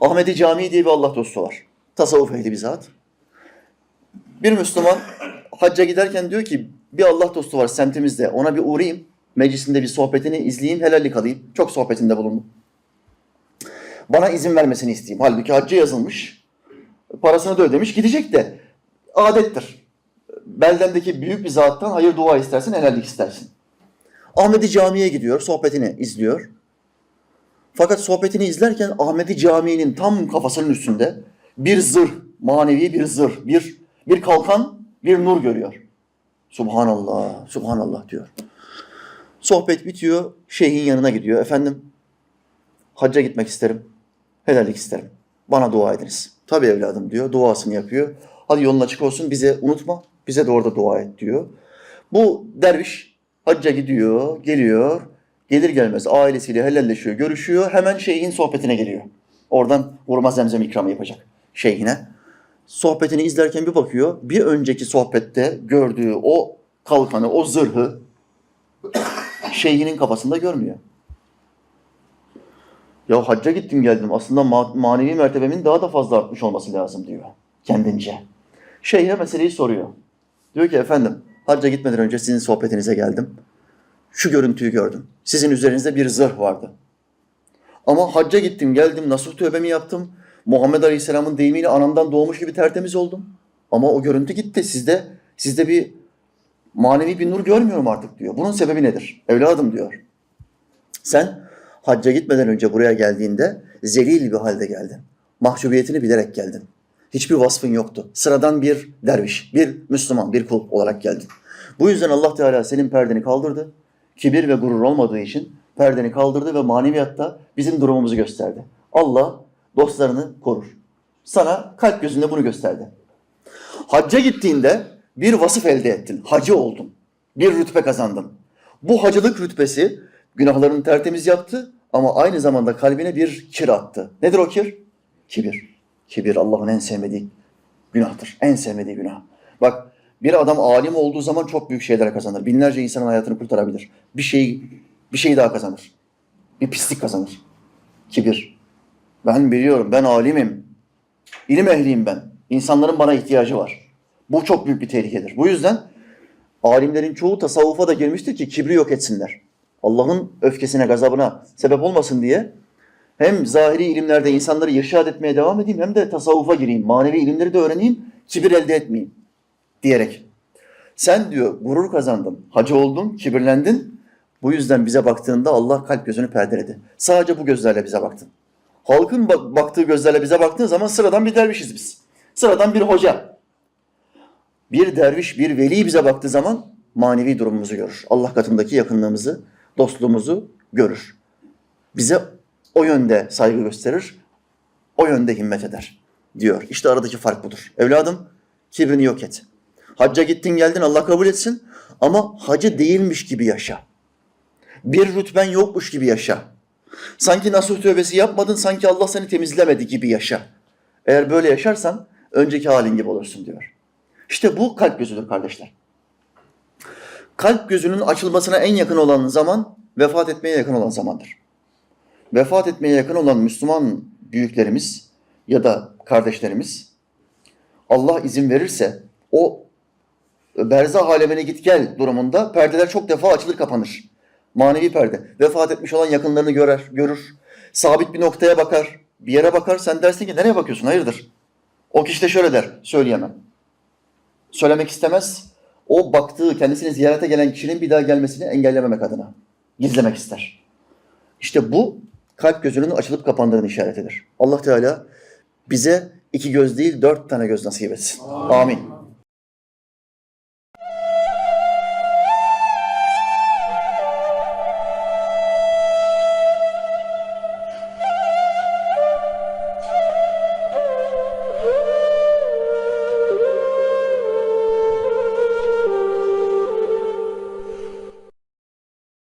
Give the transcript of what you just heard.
Ahmedi Camii diye bir Allah dostu var. Tasavvuf ehli bir zat. Bir Müslüman hacca giderken diyor ki bir Allah dostu var semtimizde ona bir uğrayayım. Meclisinde bir sohbetini izleyeyim, helallik alayım. Çok sohbetinde bulundum. Bana izin vermesini isteyeyim. Halbuki hacca yazılmış. Parasını da ödemiş. Gidecek de adettir. Beldendeki büyük bir zattan hayır dua istersin, helallik istersin. Ahmedi Camii'ye gidiyor, sohbetini izliyor. Fakat sohbetini izlerken Ahmedi Camii'nin tam kafasının üstünde bir zırh, manevi bir zırh, bir bir kalkan, bir nur görüyor. Subhanallah, subhanallah diyor. Sohbet bitiyor, şeyhin yanına gidiyor. Efendim, hacca gitmek isterim, helallik isterim. Bana dua ediniz. Tabii evladım diyor, duasını yapıyor. Hadi yolun açık olsun, bize unutma, bize de orada dua et diyor. Bu derviş hacca gidiyor, geliyor. Gelir gelmez ailesiyle helalleşiyor, görüşüyor. Hemen şeyhin sohbetine geliyor. Oradan vurma zemzem ikramı yapacak şeyhine. Sohbetini izlerken bir bakıyor. Bir önceki sohbette gördüğü o kalkanı, o zırhı şeyhinin kafasında görmüyor. Ya hacca gittim geldim. Aslında ma- manevi mertebemin daha da fazla artmış olması lazım diyor kendince. Şeyhe meseleyi soruyor. Diyor ki efendim hacca gitmeden önce sizin sohbetinize geldim. Şu görüntüyü gördüm. Sizin üzerinizde bir zırh vardı. Ama hacca gittim geldim nasuh tövbemi yaptım. Muhammed Aleyhisselam'ın deyimiyle anamdan doğmuş gibi tertemiz oldum. Ama o görüntü gitti. Sizde sizde bir manevi bir nur görmüyorum artık diyor. Bunun sebebi nedir? Evladım diyor. Sen hacca gitmeden önce buraya geldiğinde zelil bir halde geldin. Mahcubiyetini bilerek geldin. Hiçbir vasfın yoktu. Sıradan bir derviş, bir Müslüman, bir kul olarak geldin. Bu yüzden Allah Teala senin perdeni kaldırdı. Kibir ve gurur olmadığı için perdeni kaldırdı ve maneviyatta bizim durumumuzu gösterdi. Allah dostlarını korur. Sana kalp gözünde bunu gösterdi. Hacca gittiğinde bir vasıf elde ettin. Hacı oldun. Bir rütbe kazandın. Bu hacılık rütbesi günahlarını tertemiz yaptı ama aynı zamanda kalbine bir kir attı. Nedir o kir? Kibir. Kibir Allah'ın en sevmediği günahtır. En sevmediği günah. Bak bir adam alim olduğu zaman çok büyük şeyler kazanır. Binlerce insanın hayatını kurtarabilir. Bir şey bir şey daha kazanır. Bir pislik kazanır. Kibir. Ben biliyorum, ben alimim. İlim ehliyim ben. İnsanların bana ihtiyacı var. Bu çok büyük bir tehlikedir. Bu yüzden alimlerin çoğu tasavvufa da girmiştir ki kibri yok etsinler. Allah'ın öfkesine, gazabına sebep olmasın diye hem zahiri ilimlerde insanları irşad etmeye devam edeyim hem de tasavvufa gireyim. Manevi ilimleri de öğreneyim, kibir elde etmeyeyim diyerek. Sen diyor gurur kazandın, hacı oldun, kibirlendin. Bu yüzden bize baktığında Allah kalp gözünü perdeledi. Sadece bu gözlerle bize baktın. Halkın bak- baktığı gözlerle bize baktığın zaman sıradan bir dervişiz biz. Sıradan bir hoca. Bir derviş, bir veli bize baktığı zaman manevi durumumuzu görür. Allah katındaki yakınlığımızı, dostluğumuzu görür. Bize o yönde saygı gösterir, o yönde himmet eder diyor. İşte aradaki fark budur. Evladım kibrini yok et. Hacca gittin geldin Allah kabul etsin ama hacı değilmiş gibi yaşa. Bir rütben yokmuş gibi yaşa. Sanki nasuh tövbesi yapmadın, sanki Allah seni temizlemedi gibi yaşa. Eğer böyle yaşarsan önceki halin gibi olursun diyor. İşte bu kalp gözüdür kardeşler. Kalp gözünün açılmasına en yakın olan zaman vefat etmeye yakın olan zamandır. Vefat etmeye yakın olan Müslüman büyüklerimiz ya da kardeşlerimiz Allah izin verirse o berzah alemine git gel durumunda perdeler çok defa açılır kapanır. Manevi perde. Vefat etmiş olan yakınlarını görer, görür. Sabit bir noktaya bakar, bir yere bakar. Sen dersin ki nereye bakıyorsun? Hayırdır? O kişi de şöyle der, söyleyemem. Söylemek istemez. O baktığı, kendisini ziyarete gelen kişinin bir daha gelmesini engellememek adına. Gizlemek ister. İşte bu kalp gözünün açılıp kapandığını işaretidir. Allah Teala bize iki göz değil dört tane göz nasip etsin. Amin.